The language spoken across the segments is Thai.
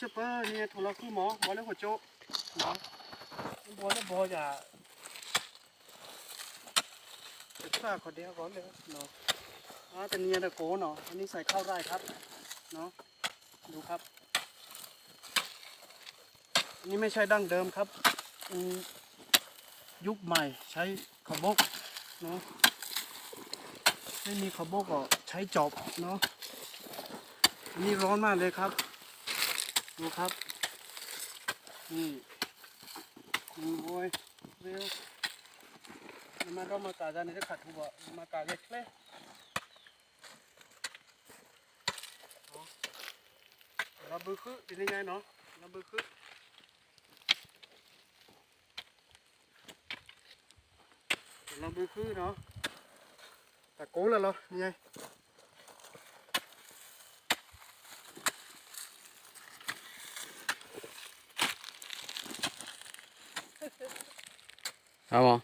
เชเปอร์เนี่ยโทรศัพท์หมอบอลแล้วหัวโจ๊กหมอบอลแล้วบอลอย่าจะฆ่าคนเดียวก่อนเลยเนาะอ่าแต่เนี่ยตะโกเนาะอันนี้ใส่ข้าวไร่ครับเนาะดูครับอันนี้ไม่ใช่ดั้งเดิมครับอืมยุคใหม่ใช้ขาวบกเนาะไม่มีขาวบกก็ใช้จอบเนาะอันนี้ร้อนมากเลยครับ ดูครับ นี่นี่โว้ยเร็วมันเรามากาจานนี้จะขัดหัวมากาเล็กเลยเราบือคือเป็นยังไงเนาะเราบือคือเราบือคือเนาะแตะโกนแล้วเหรอนี่ไง Apa?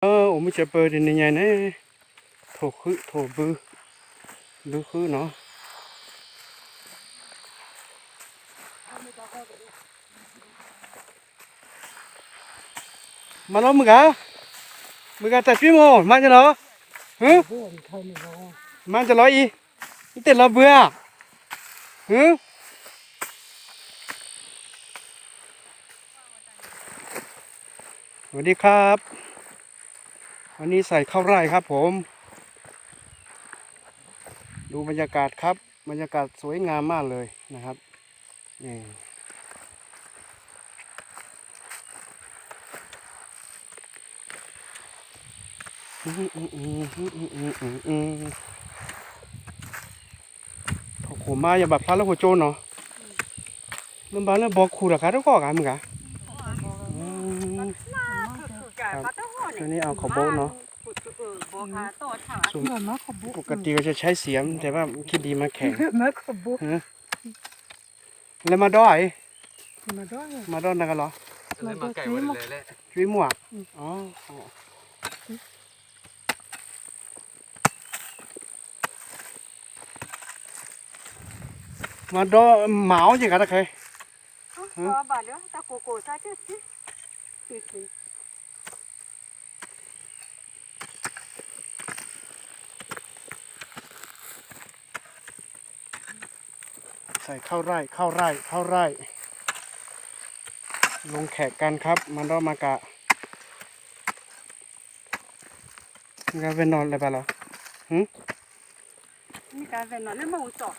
Ờ, ổng mới chụp thì này nhà này thổ khứ thổ bư bư khứ nó. Mà nó mới gà, mới gà tại phim hồ, mang cho nó, hứ? Mang cho nó y, cái tiền nó bừa, hứ? วัสดีครับ วันนี้ใส่ข้าวไร่ครับผม ดูบรรยากาศครับ บรรยากาศสวยงามมากเลยนะครับนี่โอ้มาอย่าแบบพาแล้วหัวโจนเนาะมันบ้าแล้วบอกคู่ระครับแล้วก็กันมึงกะ อันนี้เอาขาวโบ๊ทเนาะส่วนมามาขบุปกติก็จะใช้เสียม แต่ว่าคิดดีมาแข่งมาขบุแล้วมาด้อยมาด้วยมาด้อยนักกันเหรอเลยมาไก่วันเลยแหละช่วยหมวกอ๋ออ๋อมาด้อยเหมาจริงกันนะใครก็บาดแล้วตะโกโก้ซะจิจิ ใส่เข้าไร่เข้าไร่เข้าไร่ ลงแขกกันครับมาด้อยมากะมันก็เป็นนอนอะไรไปเหรอมีการเป็นนอนแล้วมาอุจจา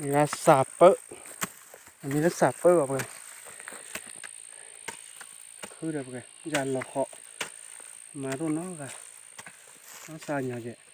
นี่นะสาเปอร์อันนี้นะสาเปอร์บอกเลยคือเดี๋ยวไปยันเราเคาะมารุ่นน้องกัน Nasaan niya, Jek?